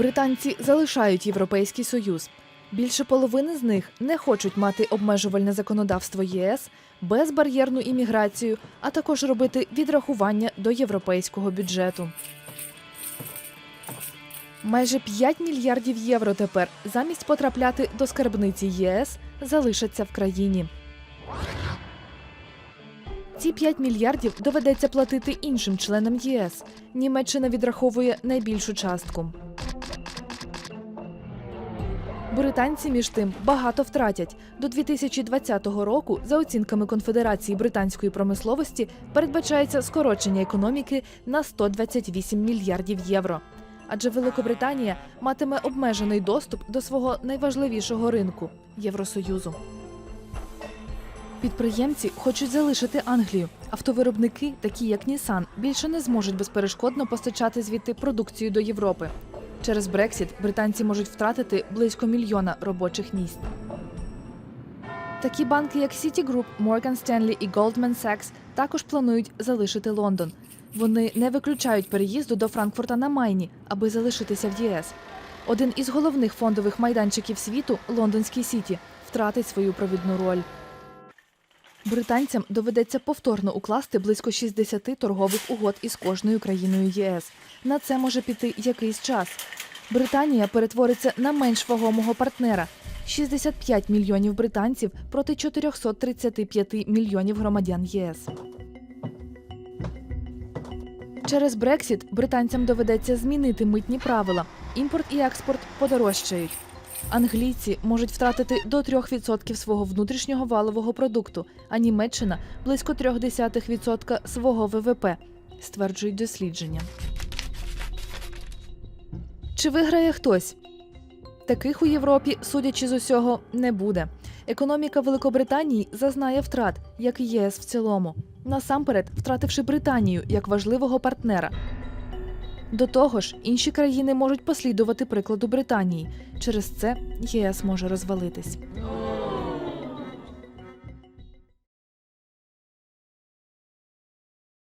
Британці залишають Європейський Союз. Більше половини з них не хочуть мати обмежувальне законодавство єС, безбар'єрну імміграцію, а також робити відрахування до європейського бюджету. Майже 5 мільярдів євро тепер замість потрапляти до скарбниці ЄС залишаться в країні. Ці 5 мільярдів доведеться платити іншим членам ЄС. Німеччина відраховує найбільшу частку. Британці між тим багато втратять. До 2020 року, за оцінками Конфедерації британської промисловості, передбачається скорочення економіки на 128 мільярдів євро. Адже Великобританія матиме обмежений доступ до свого найважливішого ринку Євросоюзу. Підприємці хочуть залишити Англію. Автовиробники, такі як Nissan, більше не зможуть безперешкодно постачати звідти продукцію до Європи. Через Брексіт британці можуть втратити близько мільйона робочих місць. Такі банки, як Citigroup, Morgan Stanley і Goldman Sachs, також планують залишити Лондон. Вони не виключають переїзду до Франкфурта на Майні, аби залишитися в ЄС. Один із головних фондових майданчиків світу, лондонський Сіті, втратить свою провідну роль. Британцям доведеться повторно укласти близько 60 торгових угод із кожною країною єС. На це може піти якийсь час. Британія перетвориться на менш вагомого партнера. 65 мільйонів британців проти 435 мільйонів громадян ЄС. Через Брексіт британцям доведеться змінити митні правила. Імпорт і експорт подорожчають. Англійці можуть втратити до 3% свого внутрішнього валового продукту, а Німеччина близько 0,3% свого ВВП, стверджують дослідження. Чи виграє хтось? Таких у Європі, судячи з усього, не буде. Економіка Великобританії зазнає втрат, як і ЄС в цілому. Насамперед, втративши Британію як важливого партнера. До того ж, інші країни можуть послідувати прикладу Британії. Через це ЄС може розвалитись.